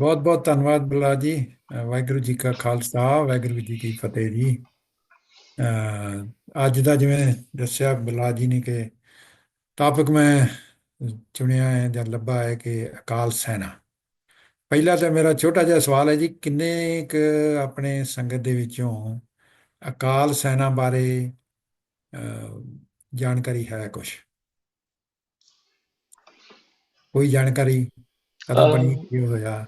ਬਹੁਤ ਬਹੁਤ ਧੰਨਵਾਦ ਬਲਾ ਜੀ ਵਾਹਿਗੁਰੂ ਜੀ ਕਾ ਖਾਲਸਾ ਵਾਹਿਗੁਰੂ ਜੀ ਕੀ ਫਤਿਹ ਜੀ। ਅੱਜ ਦਾ ਜਿਵੇਂ ਦੱਸਿਆ ਬਲਾ ਜੀ ਨੇ ਕਿ ਟਾਪਿਕ ਮੈਂ ਚੁਣਿਆ ਹੈ ਜਾਂ ਲੱਭਾ ਹੈ ਕਿ ਅਕਾਲ ਸੈਨਾ। ਪਹਿਲਾ ਤਾਂ ਮੇਰਾ ਛੋਟਾ ਜਿਹਾ ਸਵਾਲ ਹੈ ਜੀ ਕਿੰਨੇ ਕੁ ਆਪਣੇ ਸੰਗਤ ਦੇ ਵਿੱਚੋਂ ਅਕਾਲ ਸੈਨਾ ਬਾਰੇ ਜਾਣਕਾਰੀ ਹੈ ਕੁਝ ਕੋਈ ਜਾਣਕਾਰੀ? ਕਦੋਂ ਬਣੀ ਕੀ ਹੋਇਆ?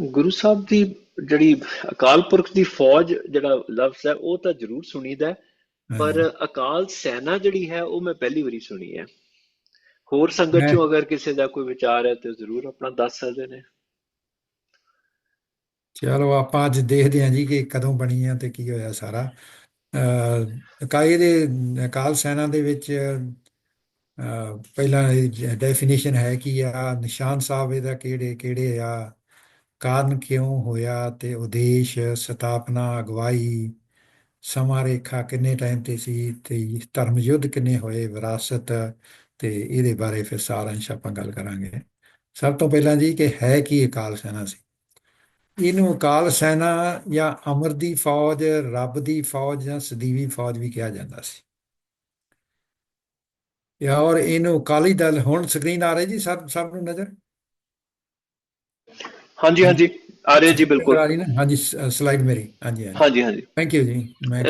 ਗੁਰੂ ਸਾਹਿਬ ਦੀ ਜਿਹੜੀ ਅਕਾਲ ਪੁਰਖ ਦੀ ਫੌਜ ਜਿਹੜਾ ਲਫ਼ਜ਼ ਹੈ ਉਹ ਤਾਂ ਜ਼ਰੂਰ ਸੁਣੀਦਾ ਪਰ ਅਕਾਲ ਸੈਨਾ ਜਿਹੜੀ ਹੈ ਉਹ ਮੈਂ ਪਹਿਲੀ ਵਾਰੀ ਸੁਣੀ ਹੈ। ਹੋਰ ਸੰਗਤ ਚੋਂ ਅਗਰ ਕਿਸੇ ਦਾ ਕੋਈ ਵਿਚਾਰ ਹੈ ਤੇ ਜ਼ਰੂਰ ਆਪਣਾ ਦੱਸ ਸਕਦੇ ਨੇ। ਚਲੋ ਆਪਾਂ ਅੱਜ ਦੇਖਦੇ ਹਾਂ ਜੀ ਕਿ ਕਦੋਂ ਬਣੀ ਆ ਤੇ ਕੀ ਹੋਇਆ ਸਾਰਾ। ਕਾਇਦੇ ਦੇ ਅਕਾਲ ਸੈਨਾ ਦੇ ਵਿੱਚ ਪਹਿਲਾਂ ਡੈਫੀਨੇਸ਼ਨ ਹੈ ਕਿ ਆ? ਨਿਸ਼ਾਨ ਸਾਹਿਬ ਇਹਦਾ ਕਿਹੜੇ ਕਿਹੜੇ ਆ? ਕਾਰਨ ਕਿਉਂ ਹੋਇਆ ਤੇ ਉਦੇਸ਼ ਸਥਾਪਨਾ ਅਗਵਾਈ? ਸਮਾਂ ਰੇਖਾ ਕਿੰਨੇ ਟਾਈਮ ਤੇ ਸੀ ਤੇ ਧਰਮ ਯੁੱਧ ਕਿੰਨੇ ਹੋਏ, ਵਿਰਾਸਤ ਤੇ ਇਹਦੇ ਬਾਰੇ ਫਿਰ ਸਾਰਾਂਸ਼ ਆਪਾਂ ਗੱਲ ਕਰਾਂਗੇ। ਸਭ ਤੋਂ ਪਹਿਲਾਂ ਜੀ ਕਿ ਹੈ ਕੀ ਅਕਾਲ ਸੈਨਾ ਸੀ? ਇਹਨੂੰ ਅਕਾਲ ਸੈਨਾ ਜਾਂ ਅਮਰ ਦੀ ਫੌਜ, ਰੱਬ ਦੀ ਫੌਜ ਜਾਂ ਸਦੀਵੀ ਫੌਜ ਵੀ ਕਿਹਾ ਜਾਂਦਾ ਸੀ। ਜਾਂ ਔਰ ਇਹਨੂੰ ਅਕਾਲੀ ਦਲ, ਹੁਣ ਸਕਰੀਨ ਆ ਰਹੀ ਜੀ ਸਭ ਸਭ ਨੂੰ ਨਜ਼ਰ? ਹਾਂਜੀ ਹਾਂਜੀ। ਆ ਰਿਹਾ ਜੀ ਬਿਲਕੁਲ। ਆ ਰਹੀ ਨਾ? ਹਾਂਜੀ ਸਲਾਈਡ ਮੇਰੀ। ਹਾਂਜੀ ਹਾਂਜੀ। ਹਾਂਜੀ ਥੈਂਕ ਯੂ ਜੀ। ਮੈਂ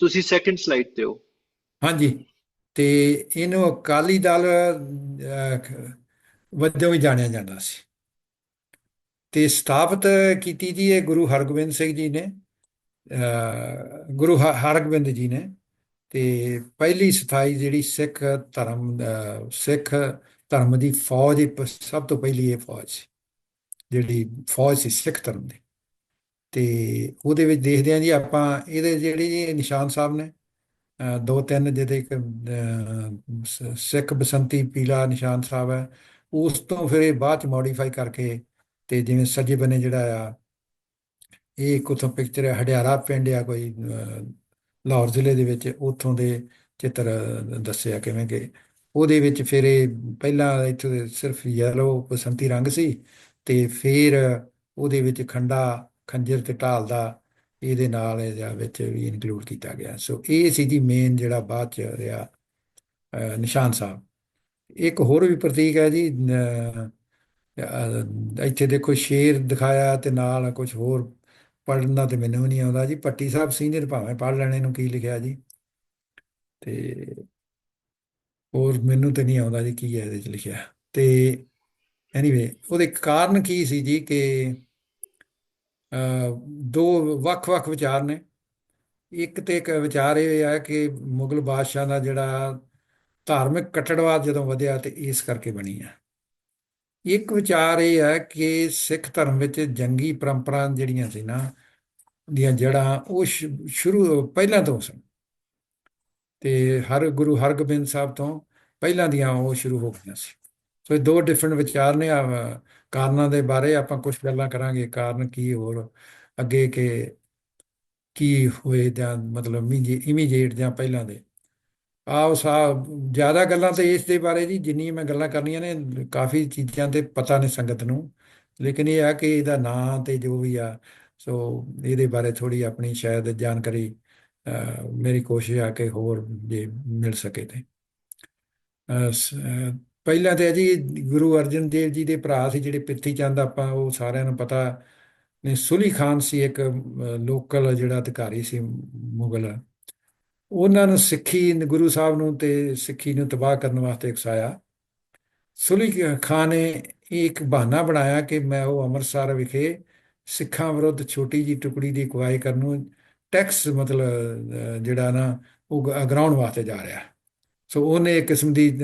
ਤੁਸੀਂ ਸੈਕੰਡ ਸਲਾਈਡ ਤੇ ਹੋ। ਹਾਂਜੀ। ਤੇ ਇਹਨੂੰ ਅਕਾਲੀ ਦਲ ਵਜੋਂ ਵੀ ਜਾਣਿਆ ਜਾਂਦਾ ਸੀ। ਤੇ ਸਥਾਪਿਤ ਕੀਤੀ ਜੀ ਇਹ ਗੁਰੂ ਹਰਗੋਬਿੰਦ ਸਿੰਘ ਜੀ ਨੇ। ਗੁਰੂ ਹਰਗੋਬਿੰਦ ਜੀ ਨੇ। ਤੇ ਪਹਿਲੀ ਸਥਾਈ ਜਿਹੜੀ ਸਿੱਖ ਧਰਮ ਸਿੱਖ ਧਰਮ ਦੀ ਫੌਜ ਸਭ ਤੋਂ ਪਹਿਲੀ ਇਹ ਫੌਜ ਸੀ। ਜਿਹੜੀ ਫੌਜ ਸੀ ਸਿੱਖ ਧਰਮ ਦੀ। ਤੇ ਉਹਦੇ ਵਿੱਚ ਦੇਖਦੇ ਹਾਂ ਜੀ ਆਪਾਂ ਇਹਦੇ ਜਿਹੜੇ ਜੀ ਨਿਸ਼ਾਨ ਸਾਹਿਬ ਨੇ ਅਹ, ਦੋ ਤਿੰਨ ਜਿਹਦੇ ਇੱਕ ਅਹ, ਸਿੱਖ ਬਸੰਤੀ ਪੀਲਾ ਨਿਸ਼ਾਨ ਸਾਹਿਬ ਹੈ ਉਸ ਤੋਂ ਫਿਰ ਇਹ ਬਾਅਦ ਚ ਮੋਡੀਫਾਈ ਕਰਕੇ ਤੇ ਜਿਵੇਂ ਸੱਜੇ ਬੰਨੇ ਜਿਹੜਾ ਆ ਇਹ ਇੱਕ ਉੱਥੋਂ ਪਿਕਚਰ ਹੈ ਹਡਿਆਰਾ ਪਿੰਡ ਆ ਕੋਈ ਅਹ, ਲਾਹੌਰ ਜ਼ਿਲ੍ਹੇ ਦੇ ਵਿੱਚ ਉੱਥੋਂ ਦੇ ਚਿੱਤਰ ਦੱਸਿਆ ਕਿਵੇਂ ਕਿ ਉਹਦੇ ਵਿੱਚ ਫਿਰ ਇਹ ਪਹਿਲਾਂ ਇੱਥੇ ਦੇ ਸਿਰਫ ਯੈਲੋ ਬਸੰਤੀ ਰੰਗ ਸੀ ਤੇ ਫਿਰ ਉਹਦੇ ਵਿੱਚ ਖੰਡਾ, ਖੰਜਰ ਤੇ ਢਾਲ ਦਾ ਇਹਦੇ ਨਾਲ ਇਹਦੇ ਵਿੱਚ ਵੀ ਇਨਕਲੂਡ ਕੀਤਾ ਗਿਆ। ਸੋ ਇਹ ਸੀ ਜੀ ਮੇਨ ਜਿਹੜਾ ਬਾਅਦ ਚ ਰਿਹਾ ਨਿਸ਼ਾਨ ਸਾਹਿਬ। ਇੱਕ ਹੋਰ ਵੀ ਪ੍ਰਤੀਕ ਹੈ ਜੀ ਇੱਥੇ ਦੇਖੋ ਸ਼ੇਰ ਦਿਖਾਇਆ ਤੇ ਨਾਲ ਕੁਝ ਹੋਰ ਪੜ੍ਹਨਾ ਤੇ ਮੈਨੂੰ ਨਹੀਂ ਆਉਂਦਾ ਜੀ। ਪੱਟੀ ਸਾਹਿਬ ਸੀਨੀਅਰ ਭਾਵੇਂ ਪੜ੍ਹ ਲੈਣੇ ਨੂੰ ਕੀ ਲਿਖਿਆ ਜੀ। ਤੇ ਹੋਰ ਮੈਨੂੰ ਤੇ ਨਹੀਂ ਆਉਂਦਾ ਜੀ ਕੀ ਹੈ ਇਹਦੇ ਚ ਲਿਖਿਆ। ਤੇ ਐਨੀਵੇ ਉਹਦੇ ਕਾਰਨ ਕੀ ਸੀ ਜੀ ਕਿ ਦੋ ਵੱਖ-ਵੱਖ ਵਿਚਾਰ ਨੇ। ਇੱਕ ਤੇ ਇੱਕ ਵਿਚਾਰ ਇਹ ਹੈ ਕਿ ਮੁਗਲ ਬਾਦਸ਼ਾਹ ਦਾ ਜਿਹੜਾ ਧਾਰਮਿਕ ਕੱਟੜਵਾਦ ਜਦੋਂ ਵਧਿਆ ਤੇ ਇਸ ਕਰਕੇ ਬਣੀ ਆ। ਇੱਕ ਵਿਚਾਰ ਇਹ ਹੈ ਕਿ ਸਿੱਖ ਧਰਮ ਵਿੱਚ ਜੰਗੀ ਪਰੰਪਰਾ ਜਿਹੜੀਆਂ ਸੀ ਨਾ, ਦੀਆਂ ਜੜ੍ਹਾਂ ਉਹ ਸ਼ੁਰੂ ਪਹਿਲਾਂ ਤੋਂ ਸਨ। ਤੇ ਹਰ ਗੁਰੂ ਹਰਗੋਬਿੰਦ ਸਾਹਿਬ ਤੋਂ ਪਹਿਲਾਂ ਦੀਆਂ ਉਹ ਸ਼ੁਰੂ ਹੋ ਗਈਆਂ ਸੀ। ਸੋ ਇਹ ਦੋ ਡਿਫਰੈਂਟ ਵਿਚਾਰ ਨੇ ਅਹ, ਕਾਰਨਾਂ ਦੇ ਬਾਰੇ ਆਪਾਂ ਕੁਝ ਗੱਲਾਂ ਕਰਾਂਗੇ ਕਾਰਨ ਕੀ ਹੋਰ ਅੱਗੇ ਕਿ ਕੀ ਹੋਏ ਜਾਂ ਮਤਲਬ ਇਮੀਡੀਏਟ ਜਾਂ ਪਹਿਲਾਂ ਦੇ। ਆਹ ਸਾਹਿਬ ਜ਼ਿਆਦਾ ਗੱਲਾਂ ਤਾਂ ਇਸ ਦੇ ਬਾਰੇ ਜੀ ਜਿੰਨੀ ਮੈਂ ਗੱਲਾਂ ਕਰਨੀਆਂ ਨੇ ਕਾਫੀ ਚੀਜ਼ਾਂ ਤੇ ਪਤਾ ਨੇ ਸੰਗਤ ਨੂੰ। ਲੇਕਿਨ ਇਹ ਆ ਕਿ ਇਹਦਾ ਨਾਂ ਤੇ ਜੋ ਵੀ ਆ ਸੋ ਇਹਦੇ ਬਾਰੇ ਥੋੜੀ ਆਪਣੀ ਸ਼ਾਇਦ ਜਾਣਕਾਰੀ ਮੇਰੀ ਕੋਸ਼ਿਸ਼ ਆ ਕਿ ਹੋਰ ਜੇ ਮਿਲ ਸਕੇ ਤੇ। ਪਹਿਲਾਂ ਤੇ ਜੀ, ਗੁਰੂ ਅਰਜਨ ਦੇਵ ਜੀ ਦੇ ਭਰਾ ਸੀ ਜਿਹੜੇ ਪਿੱਥੀ ਚੰਦ, ਆਪਾਂ ਉਹ ਸਾਰਿਆਂ ਨੂੰ ਪਤਾ ਨੇ, ਸੁਲੀ ਖਾਨ ਸੀ ਇੱਕ ਲੋਕਲ ਜਿਹੜਾ ਅਧਿਕਾਰੀ ਸੀ, ਮੁਗਲ। ਉਹਨਾਂ ਨੂੰ ਸਿੱਖੀ, ਗੁਰੂ ਸਾਹਿਬ ਨੂੰ ਤੇ ਸਿੱਖੀ ਨੂੰ ਤਬਾਹ ਕਰਨ ਵਾਸਤੇ ਉਕਸਾਇਆ ਸੁਲੀ ਖਾਨ ਨੇ ਇੱਕ ਬਹਾਨਾ ਬਣਾਇਆ ਕਿ ਮੈਂ ਉਹ ਅੰਮ੍ਰਿਤਸਰ ਵਿਖੇ ਸਿੱਖਾਂ ਵਿਰੁੱਧ ਛੋਟੀ ਜੀ ਟੁਕੜੀ ਦੀ ਅਗਵਾਈ ਕਰਨ ਨੂੰ, ਟੈਕਸ ਮਤਲਬ ਜਿਹੜਾ ਨਾ, ਉਹ ਗਰਾਉਣ ਵਾਸਤੇ ਜਾ ਰਿਹਾ। ਸੋ ਉਹਨੇ ਇੱਕ ਕਿਸਮ ਦੀ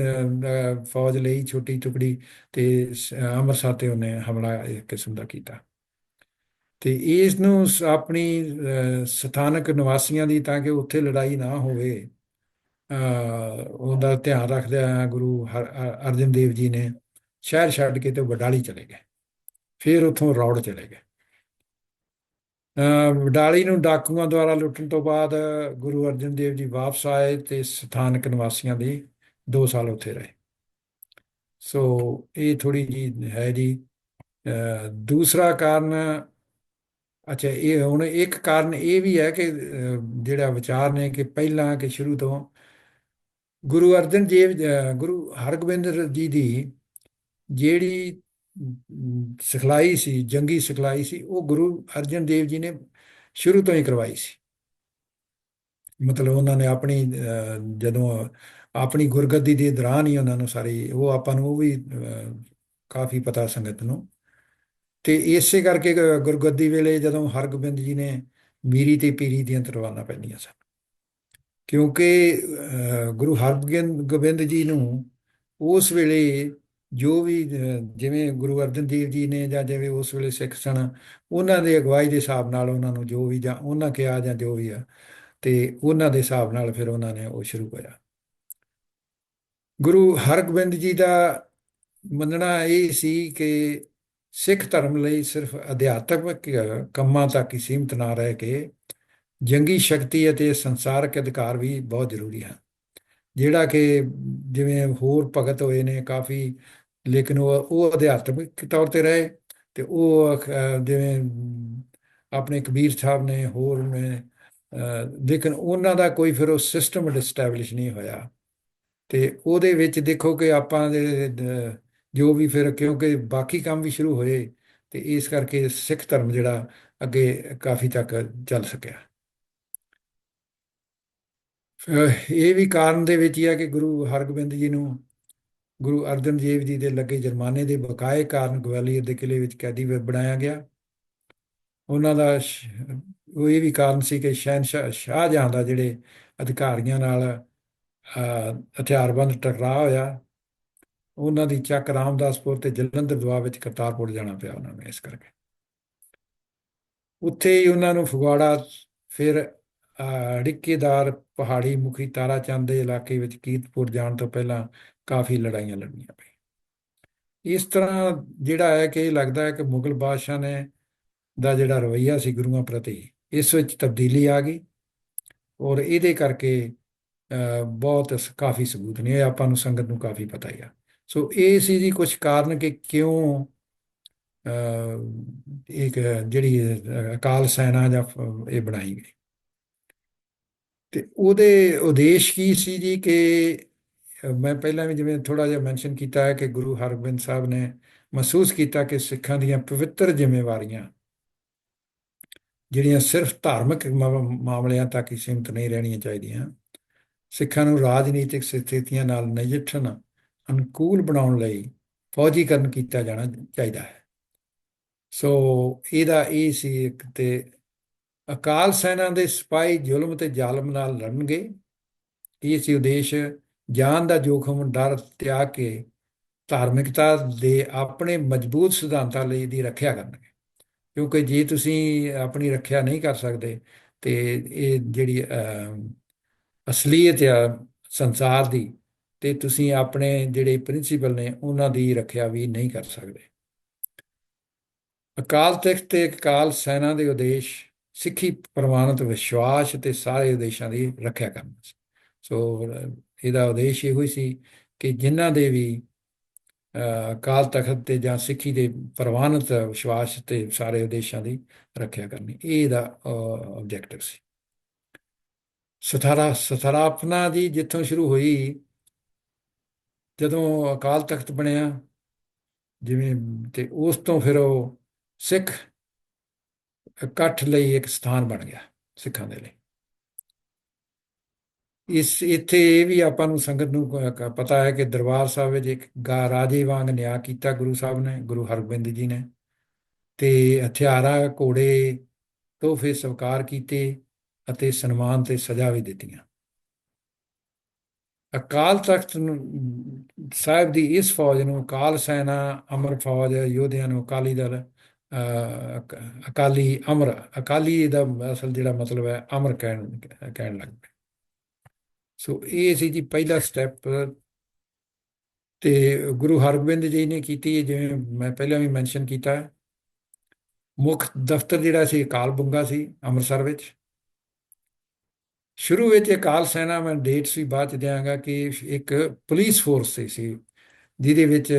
ਫੌਜ ਲਈ ਛੋਟੀ ਟੁਕੜੀ ਤੇ ਅੰਮ੍ਰਿਤਸਰ ਤੇ ਉਹਨੇ ਹਮਲਾ ਇੱਕ ਕਿਸਮ ਦਾ ਕੀਤਾ। ਤੇ ਇਸ ਨੂੰ ਸ- ਆਪਣੀ ਸਥਾਨਕ ਨਿਵਾਸੀਆਂ ਦੀ ਤਾਂ ਕਿ ਉੱਥੇ ਲੜਾਈ ਨਾ ਹੋਵੇ ਉਹਦਾ ਧਿਆਨ ਰੱਖਦਿਆਂ ਹੋਇਆਂ ਗੁਰੂ ਹਰ- ਅਰਜਨ ਦੇਵ ਜੀ ਨੇ ਸ਼ਹਿਰ ਛੱਡ ਕੇ ਤੇ ਵਡਾਲੀ ਚਲੇ ਗਏ। ਫਿਰ ਉੱਥੋਂ ਰੌੜ ਚਲੇ ਗਏ। ਅਹ, ਨੂੰ ਡਾਕੂਆਂ ਦੁਆਰਾ ਲੁੱਟਣ ਤੋਂ ਬਾਅਦ ਗੁਰੂ ਅਰਜਨ ਦੇਵ ਜੀ ਵਾਪਸ ਆਏ ਤੇ ਸਥਾਨਕ ਨਿਵਾਸੀਆਂ ਦੇ 2 ਸਾਲ ਉੱਥੇ ਰਹੇ। ਸੋ ਇਹ ਥੋੜੀ ਜੀ ਹੈ ਜੀ। ਦੂਸਰਾ ਕਾਰਨ ਅੱਛਾ ਇਹ ਹੁਣ ਇੱਕ ਕਾਰਨ ਇਹ ਵੀ ਹੈ ਕਿ ਜਿਹੜਾ ਵਿਚਾਰ ਨੇ ਕਿ ਪਹਿਲਾਂ ਕਿ ਸ਼ੁਰੂ ਤੋਂ ਗੁਰੂ ਅਰਜਨ ਦੇਵ ਗੁਰੂ ਹਰਗੋਬਿੰਦ ਜੀ ਦੀ ਜਿਹੜੀ ਸਿਖਲਾਈ ਸੀ ਜੰਗੀ ਸਿਖਲਾਈ ਸੀ ਉਹ ਗੁਰੂ ਅਰਜਨ ਦੇਵ ਜੀ ਨੇ ਸ਼ੁਰੂ ਤੋਂ ਹੀ ਕਰਵਾਈ ਸੀ। ਮਤਲਬ ਉਹਨਾਂ ਨੇ ਆਪਣੀ ਅਹ, ਜਦੋਂ ਆਪਣੀ ਗੁਰਗੱਦੀ ਦੇ ਦੌਰਾਨ ਹੀ ਉਹਨਾਂ ਨੂੰ ਸਾਰੀ ਉਹ ਆਪਾਂ ਨੂੰ ਉਹ ਵੀ ਕਾਫੀ ਪਤਾ ਸੰਗਤ ਨੂੰ। ਤੇ ਇਸੇ ਕਰਕੇ ਗ- ਗੁਰਗੱਦੀ ਵੇਲੇ ਜਦੋਂ ਹਰਗੋਬਿੰਦ ਜੀ ਨੇ ਮੀਰੀ ਤੇ ਪੀਰੀ ਦੀਆਂ ਤਰਵਾਨਾਂ ਪੈਂਦੀਆਂ ਸਨ। ਕਿਉਂਕਿ ਅਹ, ਗੁਰੂ ਹਰਗੋਬਿੰਦ ਗੋਬਿੰਦ ਜੀ ਨੂੰ ਉਸ ਵੇਲੇ ਜੋ ਵੀ ਜਿਵੇਂ ਗੁਰੂ ਅਰਜਨ ਦੇਵ ਜੀ ਨੇ ਜਾਂ ਜਿਵੇਂ ਉਸ ਵੇਲੇ ਸਿੱਖ ਸਨ, ਉਹਨਾਂ ਦੇ ਅਗਵਾਈ ਦੇ ਹਿਸਾਬ ਨਾਲ ਉਹਨਾਂ ਨੂੰ ਜੋ ਵੀ ਜਾਂ ਉਹਨਾਂ ਕਿਹਾ ਜਾਂ ਜੋ ਵੀ ਆ, ਤੇ ਉਹਨਾਂ ਦੇ ਹਿਸਾਬ ਨਾਲ ਫਿਰ ਉਹਨਾਂ ਨੇ ਉਹ ਸ਼ੁਰੂ ਕਰਿਆ। ਗੁਰੂ ਹਰਗੋਬਿੰਦ ਜੀ ਦਾ ਮੰਨਣਾ ਇਹ ਸੀ ਕਿ ਸਿੱਖ ਧਰਮ ਲਈ ਸਿਰਫ ਅਧਿਆਤਮਿਕ ਕੰਮਾਂ ਤੱਕ ਹੀ ਸੀਮਤ ਨਾ ਰਹਿ ਕੇ ਜੰਗੀ ਸ਼ਕਤੀ ਅਤੇ ਸੰਸਾਰਕ ਅਧਿਕਾਰ ਵੀ ਬਹੁਤ ਜ਼ਰੂਰੀ ਹਨ। ਜਿਹੜਾ ਕਿ ਜਿਵੇਂ ਹੋਰ ਭਗਤ ਹੋਏ ਨੇ ਕਾਫੀ, ਲੇਕਿਨ ਉਹ ਉਹ ਅਧਿਆਤਮਿਕ ਤੌਰ ਤੇ ਰਹੇ ਤੇ ਉਹ ਜਿਵੇਂ ਆਪਣੇ ਕਬੀਰ ਸਾਹਿਬ ਨੇ ਹੋਰ ਨੇ ਲੇਕਿਨ ਉਹਨਾਂ ਦਾ ਕੋਈ ਫਿਰ ਉਹ ਸਿਸਟਮ ਡਿਸਟੈਬਲਿਸ਼ ਨਹੀਂ ਹੋਇਆ। ਤੇ ਉਹਦੇ ਵਿੱਚ ਦੇਖੋ ਕਿ ਆਪਾਂ ਦੇ, ਜੋ ਵੀ ਫਿਰ ਕਿਉਂਕਿ ਬਾਕੀ ਕੰਮ ਵੀ ਸ਼ੁਰੂ ਹੋਏ ਤੇ ਇਸ ਕਰਕੇ ਸਿੱਖ ਧਰਮ ਜਿਹੜਾ ਅੱਗੇ ਕਾਫੀ ਤੱਕ ਚੱਲ ਸਕਿਆ। ਇਹ ਵੀ ਕਾਰਨ ਦੇ ਵਿੱਚ ਹੀ ਹੈ ਕਿ ਗੁਰੂ ਹਰਗੋਬਿੰਦ ਜੀ ਨੂੰ ਗੁਰੂ ਅਰਜਨ ਦੇਵ ਜੀ ਦੇ ਲੱਗੇ ਜੁਰਮਾਨੇ ਦੇ ਬਕਾਏ ਕਾਰਨ ਗਵਾਲੀਅਰ ਦੇ ਕਿਲੇ ਵਿੱਚ ਕੈਦੀ ਬਣਾਇਆ ਗਿਆ। ਉਹਨਾਂ ਦਾ ਉਹ ਇਹ ਵੀ ਕਾਰਨ ਸੀ ਕਿ ਸ਼ਹਿਨਸ਼ਾਹ ਸ਼ਾਹਜਹਾਂ ਦਾ ਜਿਹੜੇ ਅਧਿਕਾਰੀਆਂ ਨਾਲ ਅਹ, ਹਥਿਆਰਬੰਦ ਟਕਰਾਅ ਹੋਇਆ ਉਹਨਾਂ ਦੀ ਚੱਕ ਰਾਮਦਾਸਪੁਰ ਤੇ ਜਲੰਧਰ ਦੁਆਬ ਵਿੱਚ ਕਰਤਾਰਪੁਰ ਜਾਣਾ ਪਿਆ ਉਹਨਾਂ ਨੂੰ ਇਸ ਕਰਕੇ। ਉੱਥੇ ਹੀ ਉਹਨਾਂ ਨੂੰ ਫਗਵਾੜਾ ਫਿਰ ਰਿੱਕੇਦਾਰ ਪਹਾੜੀ ਮੁਖੀ ਤਾਰਾਚੰਦ ਦੇ ਇਲਾਕੇ ਵਿੱਚ ਕੀਰਤਪੁਰ ਜਾਣ ਤੋਂ ਪਹਿਲਾਂ ਕਾਫੀ ਲੜਾਈਆਂ ਲੜਨੀਆਂ ਪਈਆਂ। ਇਸ ਤਰ੍ਹਾਂ ਜਿਹੜਾ ਹੈ ਕਿ ਇਹ ਲੱਗਦਾ ਹੈ ਕਿ ਮੁਗਲ ਬਾਦਸ਼ਾਹ ਨੇ ਦਾ ਜਿਹੜਾ ਰਵੱਈਆ ਸੀ ਗੁਰੂਆਂ ਪ੍ਰਤੀ, ਇਸ ਵਿੱਚ ਤਬਦੀਲੀ ਆ ਗਈ ਔਰ ਇਹਦੇ ਕਰਕੇ ਬਹੁਤ ਸ- ਕਾਫੀ ਸਬੂਤ ਨੇ, ਇਹ ਆਪਾਂ ਨੂੰ ਸੰਗਤ ਨੂੰ ਕਾਫੀ ਪਤਾ ਹੀ ਆ। ਸੋ ਇਹ ਸੀ ਜੀ ਕੁਝ ਕਾਰਨ ਕਿ ਕਿਉਂ ਇੱਕ ਜਿਹੜੀ ਅਕਾਲ ਸੈਨਾ ਜਾਂ ਇਹ ਬਣਾਈ ਗਈ। ਤੇ ਉਹਦੇ ਉਦੇਸ਼ ਕੀ ਸੀ ਜੀ ਕਿ, ਮੈਂ ਪਹਿਲਾਂ ਵੀ ਜਿਵੇਂ ਥੋੜਾ ਜਿਹਾ ਮੈਂਸ਼ਨ ਕੀਤਾ ਹੈ ਕਿ ਗੁਰੂ ਹਰਗੋਬਿੰਦ ਸਾਹਿਬ ਨੇ ਮਹਿਸੂਸ ਕੀਤਾ ਕਿ ਸਿੱਖਾਂ ਦੀਆਂ ਪਵਿੱਤਰ ਜ਼ਿੰਮੇਵਾਰੀਆਂ, ਜਿਹੜੀਆਂ ਸਿਰਫ ਧਾਰਮਿਕ ਮਾ- ਮਾਮਲਿਆਂ ਤੱਕ ਹੀ ਸੀਮਿਤ ਨਹੀਂ ਰਹਿਣੀਆਂ ਚਾਹੀਦੀਆਂ, ਸਿੱਖਾਂ ਨੂੰ ਰਾਜਨੀਤਿਕ ਸਥਿਤੀਆਂ ਨਾਲ ਨਜਿੱਠਣ, ਅਨੁਕੂਲ ਬਣਾਉਣ ਲਈ ਫੌਜੀਕਰਨ ਕੀਤਾ ਜਾਣਾ ਚਾਹੀਦਾ ਹੈ। ਸੋ ਇਹਦਾ ਇਹ ਸੀ ਇੱਕ ਤੇ ਅਕਾਲ ਸੈਨਾ ਦੇ ਸਿਪਾਹੀ ਜ਼ੁਲਮ ਤੇ ਜ਼ਾਲਮ ਨਾਲ ਲੜਨਗੇ। ਇਹ ਸੀ ਉਦੇਸ਼ ਜਾਨ ਦਾ ਜੋਖਮ ਡਰ ਤਿਆਗ ਕੇ ਧਾਰਮਿਕਤਾ ਦੇ ਆਪਣੇ ਮਜ਼ਬੂਤ ਸਿਧਾਂਤਾਂ ਲਈ ਦੀ ਰੱਖਿਆ ਕਰਨਗੇ? ਕਿਉਂਕਿ ਜੇ ਤੁਸੀਂ ਆਪਣੀ ਰੱਖਿਆ ਨਹੀਂ ਕਰ ਸਕਦੇ ਤੇ ਇਹ ਜਿਹੜੀ ਅਸਲੀਅਤ ਆ ਸੰਸਾਰ ਦੀ, ਤੇ ਤੁਸੀਂ ਆਪਣੇ ਜਿਹੜੇ ਪ੍ਰਿੰਸੀਪਲ ਨੇ ਉਹਨਾਂ ਦੀ ਰੱਖਿਆ ਵੀ ਨਹੀਂ ਕਰ ਸਕਦੇ। ਅਕਾਲ ਤਖਤ ਤੇ ਅਕਾਲ ਸੈਨਾ ਦੇ ਉਦੇਸ਼ ਸਿੱਖੀ ਪ੍ਰਮਾਣਿਤ ਵਿਸ਼ਵਾਸ ਤੇ ਸਾਰੇ ਉਦੇਸ਼ਾਂ ਦੀ ਰੱਖਿਆ ਕਰਨਾ ਸੀ। ਸੋ ਇਹਦਾ ਉਦੇਸ਼ ਇਹ ਹੋਈ ਸੀ ਕਿ ਜਿਨ੍ਹਾਂ ਦੇ ਵੀ ਅਹ, ਅਕਾਲ ਤਖਤ ਤੇ ਜਾਂ ਸਿੱਖੀ ਦੇ ਪ੍ਰਵਾਨਿਤ ਵਿਸ਼ਵਾਸ ਤੇ ਸਾਰੇ ਉਦੇਸ਼ਾਂ ਦੀ ਰੱਖਿਆ ਕਰਨੀ ਇਹ ਇਹਦਾ ਆਬਜੈਕਟਿਵ ਸੀ। ਸਥਾਰਾ ਸਥਾਰਾਪਨਾ ਦੀ ਜਿੱਥੋਂ ਸ਼ੁਰੂ ਹੋਈ ਜਦੋਂ ਅਕਾਲ ਤਖਤ ਬਣਿਆ ਜਿਵੇਂ ਤੇ ਉਸ ਤੋਂ ਫਿਰ ਉਹ ਸਿੱਖ ਇਕੱਠ ਲਈ ਇੱਕ ਸਥਾਨ ਬਣ ਗਿਆ ਸਿੱਖਾਂ ਦੇ ਲਈ। ਇਸ, ਇੱਥੇ ਇਹ ਵੀ ਆਪਾਂ ਨੂੰ ਸੰਗਤ ਨੂੰ ਪਤਾ ਹੈ ਕਿ ਦਰਬਾਰ ਸਾਹਿਬ ਵਿੱਚ ਇੱਕ ਗਾ, ਰਾਜੇ ਵਾਂਗ ਨਿਆਂ ਕੀਤਾ ਗੁਰੂ ਸਾਹਿਬ ਨੇ, ਗੁਰੂ ਹਰਗੋਬਿੰਦ ਜੀ ਨੇ। ਤੇ ਹਥਿਆਰਾਂ, ਘੋੜੇ ਤੋਹਫੇ ਸਵੀਕਾਰ ਕੀਤੇ ਅਤੇ ਸਨਮਾਨ ਤੇ ਸਜ਼ਾ ਵੀ ਦਿੱਤੀਆਂ। ਅਕਾਲ ਤਖਤ ਨੂੰ ਸਾਹਿਬ ਦੀ ਇਸ ਫੌਜ ਨੂੰ ਅਕਾਲ ਸੈਨਾ, ਅਮਰ ਫੌਜ, ਯੋਧਿਆਂ ਨੂੰ ਅਕਾਲੀ ਦਲ ਅਕਾਲੀ ਅਮਰ, ਅਕਾਲੀ ਦਾ ਅਸਲ ਜਿਹੜਾ ਮਤਲਬ ਹੈ, ਅਮਰ ਕਹਿਣ ਕਹਿਣ ਲੱਗ ਪਏ ਸੋ ਇਹ ਸੀ ਜੀ ਪਹਿਲਾ ਸਟੈਪ ਤੇ ਗੁਰੂ ਹਰਗੋਬਿੰਦ ਜੀ ਨੇ ਕੀਤੀ ਜਿਵੇਂ ਮੈਂ ਪਹਿਲਾਂ ਵੀ ਮੈਂਸ਼ਨ ਕੀਤਾ ਮੁੱਖ ਦਫ਼ਤਰ ਜਿਹੜਾ ਸੀ, ਅਕਾਲ ਬੁੰਗਾ ਸੀ, ਅੰਮ੍ਰਿਤਸਰ ਵਿੱਚ। ਸ਼ੁਰੂ ਵਿੱਚ ਅਕਾਲ ਸੈਨਾ, ਮੈਂ ਡੇਟਸ ਵੀ ਬਾਅਦ ਚ ਦਿਆਂਗਾ ਕਿ ਇੱਕ ਪੁਲਿਸ ਫੋਰਸ ਸੀ, ਜਿਹਦੇ ਵਿੱਚ,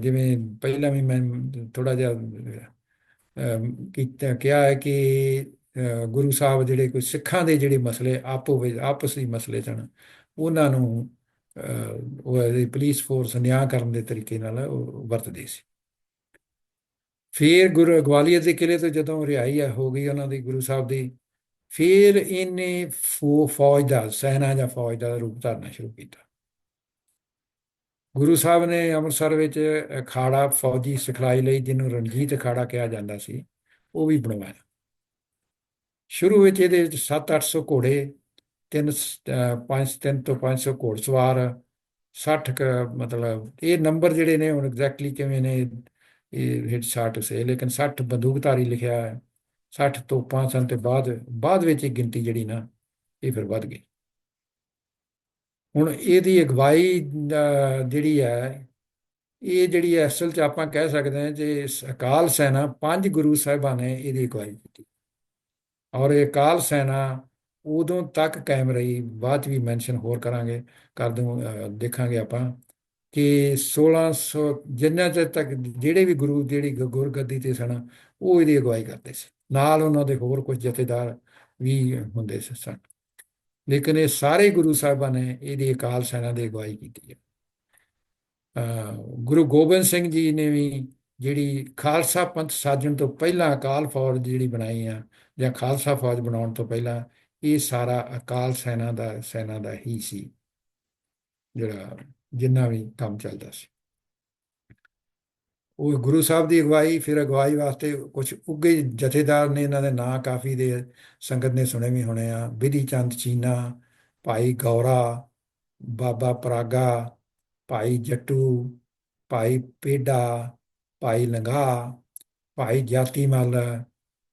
ਜਿਵੇਂ ਪਹਿਲਾਂ ਵੀ ਮੈਂ ਥੋੜਾ ਜਿਹਾ ਕੀਤਾ ਕਿਹਾ ਹੈ ਕਿ ਗੁਰੂ ਸਾਹਿਬ ਜਿਹੜੇ ਕੋਈ ਸਿੱਖਾਂ ਦੇ ਜਿਹੜੇ ਮਸਲੇ ਆਪੋ ਵਿੱਚ ਆਪਸੀ ਮਸਲੇ ਸਨ ਉਹਨਾਂ ਨੂੰ ਅਹ, ਉਹ ਪੁਲਿਸ ਫੋਰਸ ਨਿਆਂ ਕਰਨ ਦੇ ਤਰੀਕੇ ਨਾਲ ਉਹ ਵਰਤਦੇ ਸੀ। ਫਿਰ ਗੁਰੂ ਗਵਾਲੀਅਰ ਦੇ ਕਿਲੇ ਤੋਂ ਜਦੋਂ ਰਿਹਾਈ ਹੋ ਗਈ ਉਹਨਾਂ ਦੀ ਗੁਰੂ ਸਾਹਿਬ ਦੀ ਫਿਰ ਇਹਨੇ ਫੌ- ਫੌਜ ਦਾ ਸੈਨਾ ਜਾਂ ਫੌਜ ਦਾ ਰੂਪ ਧਾਰਨਾ ਸ਼ੁਰੂ ਕੀਤਾ। ਗੁਰੂ ਸਾਹਿਬ ਨੇ ਅੰਮ੍ਰਿਤਸਰ ਵਿੱਚ ਅਖਾੜਾ ਫੌਜੀ ਸਿਖਲਾਈ ਲਈ, ਜਿਹਨੂੰ ਰਣਜੀਤ ਅਖਾੜਾ ਕਿਹਾ ਜਾਂਦਾ ਸੀ, ਉਹ ਵੀ ਬਣਵਾਇਆ। ਸ਼ੁਰੂ ਵਿੱਚ ਇਹਦੇ ਵਿੱਚ 7-800 ਘੋੜੇ, ਤਿੰਨ 5 3 ਤੋਂ 500 ਘੋੜਸਵਾਰ 60 ਕ ਮਤਲਬ ਇਹ ਨੰਬਰ ਜਿਹੜੇ ਨੇ ਹੁਣ ਐਗਜ਼ੈਕਟਲੀ ਕਿਵੇਂ ਨੇ, ਇਹ ਹਿੱਟ ਸ਼ਾਟ ਸੇ, ਲੇਕਿਨ 60 ਬੰਦੂਕਧਾਰੀ ਲਿਖਿਆ ਹੈ 60 ਤੋਪਾਂ ਸਨ ਤੇ ਬਾਅਦ ਬਾਅਦ ਵਿੱਚ ਇਹ ਗਿਣਤੀ ਜਿਹੜੀ ਨਾ, ਇਹ ਫਿਰ ਵੱਧ ਗਈ। ਹੁਣ ਇਹਦੀ ਅਗਵਾਈ ਜਿਹੜੀ ਹੈ ਇਹ ਜਿਹੜੀ ਹੈ, ਅਸਲ 'ਚ ਆਪਾਂ ਕਹਿ ਸਕਦੇ ਹਾਂ ਜੇ ਅਕਾਲ ਸੈਨਾ ਪੰਜ ਗੁਰੂ ਸਾਹਿਬਾਂ ਨੇ ਇਹਦੀ ਅਗਵਾਈ ਕੀਤੀ। ਔਰ ਇਹ ਅਕਾਲ ਸੈਨਾ ਉਦੋਂ ਤੱਕ ਕਾਇਮ ਰਹੀ ਬਾਅਦ 'ਚ ਵੀ ਮੈਂਸ਼ਨ ਹੋਰ ਕਰਾਂਗੇ ਕਰ ਦੂੰ ਦੇਖਾਂਗੇ ਆਪਾਂ ਕਿ 1600 ਜਿੰਨਾ ਚਿਰ ਤੱਕ ਜਿਹੜੇ ਵੀ ਗੁਰੂ ਜਿਹੜੀ ਗ- ਗੁਰਗੱਦੀ ਤੇ ਸਨ ਉਹ ਇਹਦੀ ਅਗਵਾਈ ਕਰਦੇ ਸੀ। ਨਾਲ ਉਹਨਾਂ ਦੇ ਹੋਰ ਕੁਝ ਜਥੇਦਾਰ ਵੀ ਹੁੰਦੇ ਸੀ ਸਨ। ਲੇਕਿਨ ਇਹ ਸਾਰੇ ਗੁਰੂ ਸਾਹਿਬਾਂ ਨੇ ਇਹਦੀ ਅਕਾਲ ਸੈਨਾ ਦੀ ਅਗਵਾਈ ਕੀਤੀ ਹੈ। ਅਹ ਗੁਰੂ ਗੋਬਿੰਦ ਸਿੰਘ ਜੀ ਨੇ ਵੀ ਜਿਹੜੀ ਖਾਲਸਾ ਪੰਥ ਸਾਜਣ ਤੋਂ ਪਹਿਲਾਂ ਅਕਾਲ ਫੌਜ ਜਿਹੜੀ ਬਣਾਈ ਆ ਜਾਂ ਖਾਲਸਾ ਫੌਜ ਬਣਾਉਣ ਤੋਂ ਪਹਿਲਾਂ ਇਹ ਸਾਰਾ ਅਕਾਲ ਸੈਨਾ ਦਾ ਸੈਨਾ ਦਾ ਹੀ ਸੀ ਜਿਹੜਾ ਜਿੰਨਾ ਵੀ ਕੰਮ ਚੱਲਦਾ ਸੀ। ਉਹ ਗੁਰੂ ਸਾਹਿਬ ਦੀ ਅਗਵਾਈ, ਫਿਰ ਅਗਵਾਈ ਵਾਸਤੇ ਕੁਝ ਉੱਗੇ ਜਥੇਦਾਰ ਨੇ ਇਹਨਾਂ ਦੇ ਨਾਂ ਕਾਫੀ ਦੇ ਸੰਗਤ ਨੇ ਸੁਣੇ ਵੀ ਹੋਣੇ ਆ। ਬਿਧੀ ਚੰਦ ਚੀਨਾ, ਭਾਈ ਗੌਰਾ, ਬਾਬਾ ਪਰਾਗਾ, ਭਾਈ ਜੱਟੂ, ਭਾਈ ਪੇਡਾ, ਭਾਈ ਲੰਗਾ ਭਾਈ ਜਾਤੀ ਮੱਲ,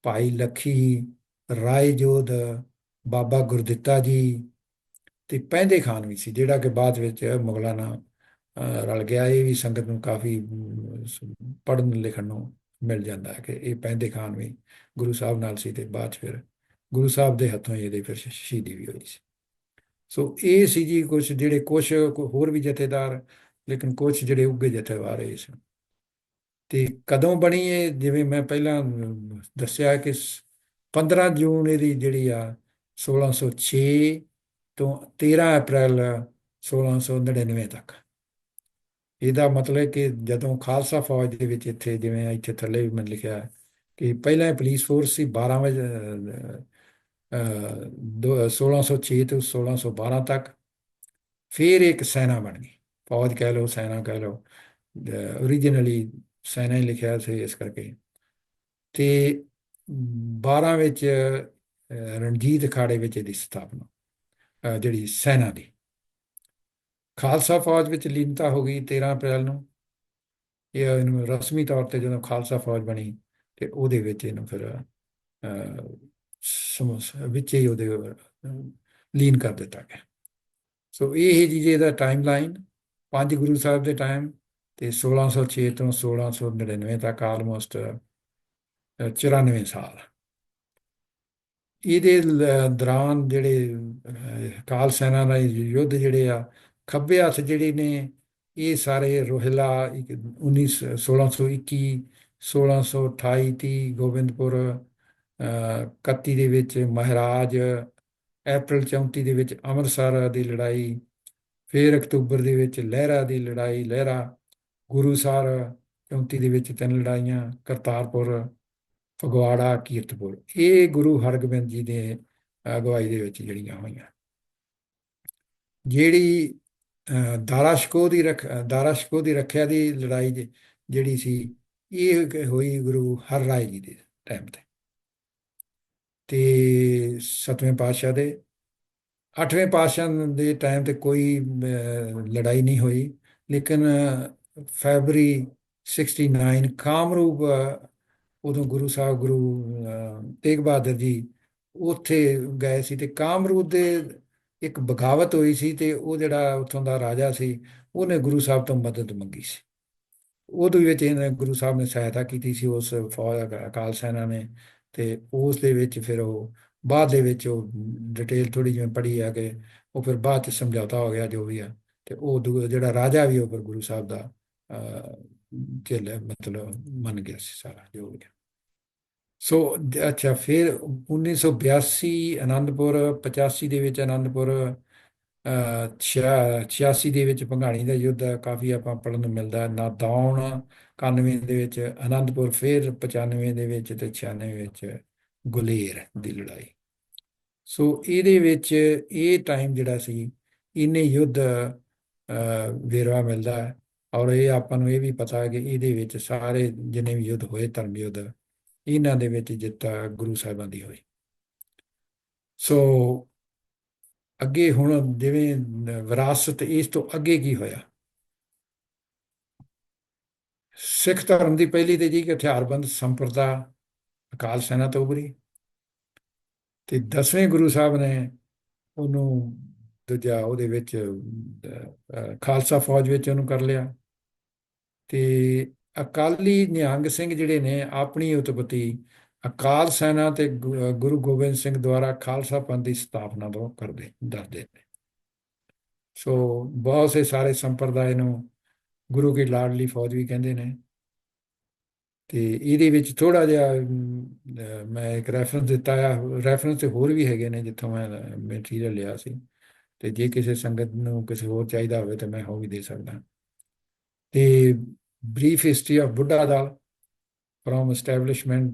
ਭਾਈ ਲੱਖੀ, ਰਾਏ ਜੋਧ, ਬਾਬਾ ਗੁਰਦਿੱਤਾ ਜੀ ਤੇ ਪੈਂਦੇ ਖਾਨ ਵੀ ਸੀ, ਜਿਹੜਾ ਕਿ ਬਾਅਦ ਵਿੱਚ ਮੁਗਲਾਂ ਨਾਲ ਰਲ ਗਿਆ ਇਹ ਵੀ ਸੰਗਤ ਨੂੰ ਕਾਫੀ ਪੜ੍ਹਨ ਲਿਖਣ ਨੂੰ ਮਿਲ ਜਾਂਦਾ ਹੈ ਕਿ ਇਹ ਪੈਂਦੇ ਖਾਨ ਵੀ ਗੁਰੂ ਸਾਹਿਬ ਨਾਲ ਸੀ ਤੇ ਬਾਅਦ 'ਚ ਫਿਰ ਗੁਰੂ ਸਾਹਿਬ ਦੇ ਹੱਥੋਂ ਹੀ ਇਹਦੀ ਫਿਰ ਸ਼ਹੀਦੀ ਵੀ ਹੋਈ ਸੀ। ਸੋ ਇਹ ਸੀ ਜੀ ਕੁਝ ਜਿਹੜੇ ਕੁਝ ਹੋਰ ਵੀ ਜਥੇਦਾਰ, ਲੇਕਿਨ ਕੁਝ ਜਿਹੜੇ ਉੱਗੇ ਜਥੇਦਾਰ ਇਹ ਸੀ ਤੇ ਕਦੋਂ ਬਣੀ ਇਹ? ਜਿਵੇਂ ਮੈਂ ਪਹਿਲਾਂ ਦੱਸਿਆ ਕਿ ਸ- 15 ਜੂਨ ਇਹਦੀ ਜਿਹੜੀ ਆ 1606 ਤੋਂ 13 ਅਪ੍ਰੈਲ 1699 ਤੱਕ। ਇਹਦਾ ਮਤਲਬ ਹੈ ਕਿ ਜਦੋਂ ਖਾਲਸਾ ਫੌਜ ਦੇ ਵਿੱਚ ਇੱਥੇ ਜਿਵੇਂ ਇੱਥੇ ਥੱਲੇ ਵੀ ਮੈਂ ਲਿਖਿਆ ਕਿ ਪਹਿਲਾਂ ਇਹ ਪੁਲਿਸ ਫੋਰਸ ਸੀ 12 ਵਜੇ ਅਹ, ਅਹ, ਦੋ- 1606 ਤੋਂ 1612 ਤੱਕ ਫਿਰ ਇੱਕ ਸੈਨਾ ਬਣ ਗਈ। ਫੌਜ ਕਹਿ ਲਓ ਸੈਨਾ ਕਹਿ ਲਓ ਓਰੀਜਨਲੀ ਸੈਨਾ ਹੀ ਲਿਖਿਆ ਸੀ ਇਸ ਕਰਕੇ। ਤੇ 12 ਵਿੱਚ ਰਣਜੀਤ ਅਖਾੜੇ ਵਿੱਚ ਇਹਦੀ ਸਥਾਪਨਾ ਜਿਹੜੀ ਸੈਨਾ ਦੀ। ਖਾਲਸਾ ਫੌਜ ਵਿੱਚ ਲੀਨਤਾ ਹੋ ਗਈ 13 ਅਪ੍ਰੈਲ ਨੂੰ। ਇਹ ਇਹਨੂੰ ਰਸਮੀ ਤੌਰ ਤੇ ਜਦੋਂ ਖਾਲਸਾ ਫੌਜ ਬਣੀ ਤੇ ਉਹਦੇ ਵਿੱਚ ਇਹਨੂੰ ਫਿਰ ਅਹ, ਵਿੱਚ ਹੀ ਉਹਦੇ ਲੀਨ ਕਰ ਦਿੱਤਾ ਗਿਆ। ਸੋ ਇਹ ਜੀ ਇਹਦਾ ਟਾਈਮਲਾਈਨ ਪੰਜ ਗੁਰੂ ਸਾਹਿਬ ਦੇ ਟਾਈਮ ਤੇ 1606 ਤੋਂ 1699 ਤੱਕ ਆਲਮੋਸਟ 94 ਸਾਲ। ਇਹਦੇ ਦੌਰਾਨ ਜਿਹੜੇ ਅਹ, ਸੈਨਾ ਦਾ ਯੁੱਧ ਜਿਹੜੇ ਆ ਖੱਬੇ ਹੱਥ ਜਿਹੜੇ ਨੇ ਇਹ ਸਾਰੇ ਰੋਹਿਲਾ ਇੱਕ 19 1621 1628 30 ਗੋਬਿੰਦਪੁਰ ਅਹ, 31 ਦੇ ਵਿੱਚ ਮਹਾਰਾਜ ਅਪ੍ਰੈਲ 34 ਦੇ ਵਿੱਚ ਅੰਮ੍ਰਿਤਸਰ ਦੀ ਲੜਾਈ ਫਿਰ ਅਕਤੂਬਰ ਦੇ ਵਿੱਚ ਲਹਿਰਾ ਦੀ ਲੜਾਈ ਲਹਿਰਾ ਗੁਰੂਸਰ 34 ਦੇ ਵਿੱਚ ਤਿੰਨ ਲੜਾਈਆਂ ਕਰਤਾਰਪੁਰ ਫਗਵਾੜਾ ਕੀਰਤਪੁਰ। ਇਹ ਗੁਰੂ ਹਰਗੋਬਿੰਦ ਜੀ ਦੇ ਅਗਵਾਈ ਦੇ ਵਿੱਚ ਜਿਹੜੀਆਂ ਹੋਈਆਂ। ਜਿਹੜੀ ਦਾਰਾ ਸ਼ਕੋਹ ਦੀ ਰੱਖ ਦਾਰਾ ਸ਼ਕੋਹ ਦੀ ਰੱਖਿਆ ਦੀ ਲੜਾਈ ਜਿਹੜੀ ਸੀ ਇਹ ਹੋਈ ਗੁਰੂ ਹਰ ਰਾਏ ਜੀ ਦੇ ਟਾਈਮ ਤੇ। ਤੇ ਸਤਵੇਂ ਪਾਤਸ਼ਾਹ ਦੇ ਅੱਠਵੇਂ ਪਾਤਸ਼ਾਹ ਦੇ ਟਾਈਮ ਤੇ ਕੋਈ ਲੜਾਈ ਨਹੀਂ ਹੋਈ ਲੇਕਿਨ ਅਹ, ਫੈਬਰੀ 69 ਕਾਮਰੂਪ ਉਦੋਂ ਗੁਰੂ ਸਾਹਿਬ ਗੁਰੂ ਤੇਗ ਬਹਾਦਰ ਜੀ ਉੱਥੇ ਗਏ ਸੀ ਤੇ ਕਾਮਰੂਪ ਦੇ ਇੱਕ ਬਗਾਵਤ ਹੋਈ ਸੀ ਤੇ ਉਹ ਜਿਹੜਾ ਉੱਥੋਂ ਦਾ ਰਾਜਾ ਸੀ ਉਹਨੇ ਗੁਰੂ ਸਾਹਿਬ ਤੋਂ ਮਦਦ ਮੰਗੀ ਸੀ। ਉਹਦੇ ਵਿੱਚ ਇਹਨੇ ਗੁਰੂ ਸਾਹਿਬ ਨੇ ਸਹਾਇਤਾ ਕੀਤੀ ਸੀ ਉਸ ਫੌਜ ਅਕਾਲ ਸੈਨਾ ਨੇ ਤੇ ਉਸ ਦੇ ਵਿੱਚ ਫਿਰ ਉਹ ਬਾਅਦ ਦੇ ਵਿੱਚ ਉਹ ਡਿਟੇਲ ਥੋੜੀ ਜਿਵੇਂ ਪੜ੍ਹੀ ਆ ਕਿ ਉਹ ਫਿਰ ਬਾਅਦ ਚ ਸਮਝੌਤਾ ਹੋ ਗਿਆ ਜੋ ਵੀ ਆ ਤੇ ਉਹ ਦੂ- ਜਿਹੜਾ ਰਾਜਾ ਵੀ ਉਹ ਫਿਰ ਗੁਰੂ ਸਾਹਿਬ ਦਾ ਅਹ, ਚੇਲਾ ਮਤਲਬ ਮੰਨ ਗਿਆ ਸੀ ਸਾਰਾ ਜੋ ਵੀ ਸੋ ਅੱਛਾ ਫਿਰ 1982 ਆਨੰਦਪੁਰ 85 ਦੇ ਵਿੱਚ ਆਨੰਦਪੁਰ ਛਿਆ- 86 ਦੇ ਵਿੱਚ ਭੰਗਾਣੀ ਦਾ ਯੁੱਧ ਹੈ, ਕਾਫੀ ਆਪਾਂ ਪੜ੍ਹਨ ਨੂੰ ਮਿਲਦਾ ਹੈ। ਨਾਦੌਣ 91 ਦੇ ਵਿੱਚ ਆਨੰਦਪੁਰ ਫਿਰ 95 ਦੇ ਵਿੱਚ ਤੇ 96 ਵਿੱਚ ਗੁਲੇਰ ਦੀ ਲੜਾਈ ਸੋ ਇਹਦੇ ਵਿੱਚ ਇਹ ਟਾਈਮ ਜਿਹੜਾ ਸੀ ਇਹਨੇ ਯੁੱਧ ਵੇਰਵਾ ਮਿਲਦਾ ਔਰ ਇਹ ਆਪਾਂ ਨੂੰ ਇਹ ਵੀ ਪਤਾ ਹੈ ਕਿ ਇਹਦੇ ਵਿੱਚ ਸਾਰੇ ਜਿੰਨੇ ਵੀ ਯੁੱਧ ਹੋਏ ਧਰਮ ਯੁੱਧ ਇਹਨਾਂ ਦੇ ਵਿੱਚ ਜਿੱਤ ਗੁਰੂ ਸਾਹਿਬਾਂ ਦੀ ਹੋਈ। ਸੋ ਅੱਗੇ ਹੁਣ ਜਿਵੇਂ ਵਿਰਾਸਤ ਇਸ ਤੋਂ ਅੱਗੇ ਕੀ ਹੋਇਆ? ਸਿੱਖ ਧਰਮ ਦੀ ਪਹਿਲੀ ਤੇ ਜੀ ਕਿ ਹਥਿਆਰਬੰਦ ਸੰਪਰਦਾ ਅਕਾਲ ਸੈਨਾ ਤੋਂ ਉਭਰੀ ਤੇ ਦਸਵੇਂ ਗੁਰੂ ਸਾਹਿਬ ਨੇ ਉਹਨੂੰ ਦੂਜਾ ਉਹਦੇ ਵਿੱਚ ਖਾਲਸਾ ਫੌਜ ਵਿੱਚ ਉਹਨੂੰ ਕਰ ਲਿਆ ਤੇ ਅਕਾਲੀ ਨਿਹੰਗ ਸਿੰਘ ਜਿਹੜੇ ਨੇ ਆਪਣੀ ਉਤਪਤੀ ਅਕਾਲ ਸੈਨਾ ਤੇ ਗੁਰੂ ਗੋਬਿੰਦ ਸਿੰਘ ਦੁਆਰਾ ਖਾਲਸਾ ਪੰਥ ਦੀ ਸਥਾਪਨਾ ਤੋਂ ਕਰਦੇ, ਦੱਸਦੇ ਨੇ। ਸੋ ਬਹੁਤ ਸੇ ਸਾਰੇ ਸੰਪਰਦਾਇ ਨੂੰ ਗੁਰੂ ਕੀ ਲਾਡਲੀ ਫੌਜ ਵੀ ਕਹਿੰਦੇ ਨੇ। ਤੇ ਇਹਦੇ ਵਿੱਚ ਥੋੜਾ ਜਿਹਾ ਮੈਂ ਇੱਕ ਰੈਫਰੈਂਸ ਦਿੱਤਾ ਆ ਰੈਫਰੈਂਸ ਤੇ ਹੋਰ ਵੀ ਹੈਗੇ ਨੇ ਜਿੱਥੋਂ ਮੈਂ ਮਟੀਰੀਅਲ ਲਿਆ ਸੀ। ਤੇ ਜੇ ਕਿਸੇ ਸੰਗਤ ਨੂੰ ਕਿਸੇ ਹੋਰ ਚਾਹੀਦਾ ਹੋਵੇ ਤਾਂ ਮੈਂ ਉਹ ਵੀ ਦੇ ਸਕਦਾ। ਤੇ brief history of Buddha Dal from establishment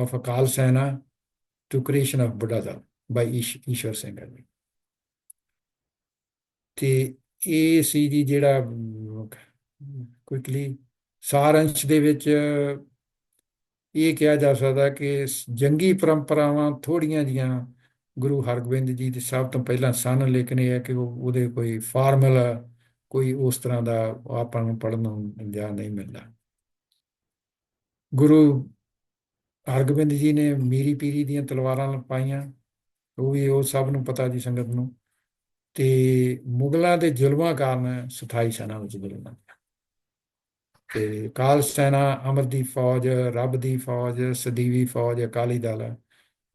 of Akal Sena to creation of Buddha Dal by Ish- Ishwar Singh ji ਤੇ ਇਹ ਸੀ ਜੀ ਜਿਹੜਾ ਕੁਇਕਲੀ ਸਾਰੰਸ਼ ਦੇ ਵਿੱਚ ਇਹ ਕਿਹਾ ਜਾ ਸਕਦਾ ਕਿ ਜੰਗੀ ਪਰੰਪਰਾਵਾਂ ਥੋੜੀਆਂ ਜੀਆਂ ਗੁਰੂ ਹਰਗੋਬਿੰਦ ਜੀ ਦੇ ਸਭ ਤੋਂ ਪਹਿਲਾਂ ਸਨ ਲੇਕਿਨ ਇਹ ਹੈ ਕਿ ਉਹ ਉਹਦੇ ਕੋਈ ਫਾਰਮਲ ਕੋਈ ਉਸ ਤਰ੍ਹਾਂ ਦਾ ਆਪਾਂ ਨੂੰ ਪੜ੍ਹਨ ਨੂੰ ਜਾਂ ਨਹੀਂ ਮਿਲਦਾ। ਗੁਰੂ ਹਰਗੋਬਿੰਦ ਜੀ ਨੇ ਮੀਰੀ ਪੀਰੀ ਦੀਆਂ ਤਲਵਾਰਾਂ ਪਾਈਆਂ, ਉਹ ਵੀ ਉਹ ਸਭ ਨੂੰ ਪਤਾ ਜੀ ਸੰਗਤ ਨੂੰ। ਤੇ ਮੁਗਲਾਂ ਦੇ ਜ਼ੁਲਮਾਂ ਕਾਰਨ ਸਥਾਈ ਸੈਨਾ ਵਿੱਚ ਵਿਲੀਨ ਹੋ ਤੇ ਕਾਲ ਸੈਨਾ, ਅਮਰ ਦੀ ਫੌਜ, ਰੱਬ ਦੀ ਫੌਜ, ਸਦੀਵੀ ਫੌਜ, ਅਕਾਲੀ ਦਲ,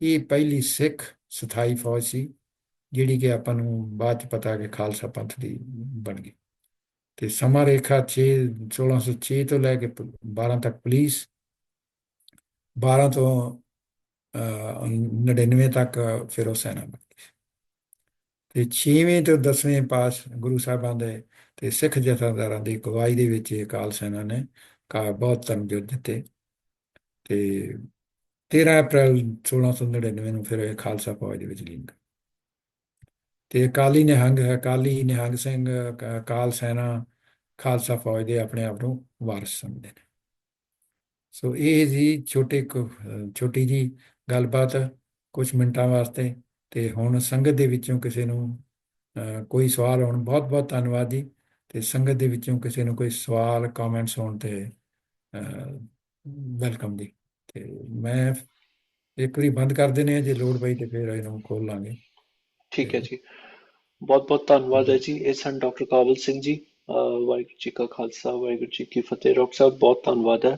ਇਹ ਪਹਿਲੀ ਸਿੱਖ ਸਥਾਈ ਫੌਜ ਸੀ, ਜਿਹੜੀ ਕਿ ਆਪਾਂ ਨੂੰ ਬਾਅਦ ਚ ਪਤਾ ਕਿ ਖਾਲਸਾ ਪੰਥ ਦੀ ਬਣ ਗਈ। ਤੇ ਸਮਾਂ ਰੇਖਾ 6 1606 ਤੋਂ ਲੈ ਕੇ 12 ਤੱਕ ਪੁਲਿਸ 12 ਤੋਂ ਅਹ, 99 ਤੱਕ ਫਿਰ ਉਹ ਸੈਨਾ ਬਣ ਗਈ। ਤੇ 6ਵੇਂ ਤੋਂ 10ਵੇਂ ਪਾਸ ਗੁਰੂ ਸਾਹਿਬਾਂ ਦੇ ਤੇ ਸਿੱਖ ਜਥੇਦਾਰਾਂ ਦੀ ਅਗਵਾਈ ਦੇ ਵਿੱਚ ਇਹ ਅਕਾਲ ਸੈਨਾ ਨੇ ਕਾ ਬਹੁਤ ਧਰਮ ਯੁੱਧ ਜਿੱਤੇ ਤੇ 13 ਅਪ੍ਰੈਲ 1699 ਨੂੰ ਫਿਰ ਇਹ ਖਾਲਸਾ ਫੌਜ ਦੇ ਵਿੱਚ ਲਿੰਗ ਤੇ ਅਕਾਲੀ ਨਿਹੰਗ ਅਕਾਲੀ ਨਿਹੰਗ ਸਿੰਘ ਕਾਲ ਸੈਨਾ, ਖਾਲਸਾ ਫੌਜ ਦੇ ਆਪਣੇ ਆਪ ਨੂੰ ਵਾਰਿਸ ਸਮਝਦੇ ਨੇ। ਸੋ ਇਹ ਜੀ ਛੋਟੇ ਛੋਟੀ ਜੀ ਗੱਲਬਾਤ ਕੁਝ ਮਿੰਟਾਂ ਵਾਸਤੇ ਤੇ ਹੁਣ ਸੰਗਤ ਦੇ ਵਿੱਚੋਂ ਕਿਸੇ ਨੂੰ ਕੋਈ ਸਵਾਲ ਹੋਣ ਬਹੁਤ ਬਹੁਤ ਧੰਨਵਾਦ ਜੀ। ਤੇ ਸੰਗਤ ਦੇ ਵਿੱਚੋਂ ਕਿਸੇ ਨੂੰ ਕੋਈ ਸਵਾਲ ਕਮੈਂਟਸ ਹੋਣ ਤੇ ਵੈਲਕਮ ਜੀ। ਤੇ ਮੈਂ ਇੱਕ ਵਾਰੀ ਬੰਦ ਕਰ ਦਿੰਦੇ ਆ ਜੇ ਲੋੜ ਪਈ ਤੇ ਫਿਰ ਇਹਨੂੰ ਖੋਲ ਲਾਂਗੇ। ਠੀਕ ਹੈ ਜੀ। ਬਹੁਤ ਬਹੁਤ ਧੰਨਵਾਦ ਹੈ ਜੀ। ਇਹ ਸਨ ਡਾਕਟਰ ਕਾਬਲ ਸਿੰਘ ਜੀ ਅਹ ਵਾਹਿਗੁਰੂ ਜੀ ਕਾ ਖਾਲਸਾ ਵਾਹਿਗੁਰੂ ਜੀ ਕੀ ਫਤਿਹ। ਡਾਕਟਰ ਸਾਹਿਬ ਬਹੁਤ ਧੰਨਵਾਦ ਹੈ।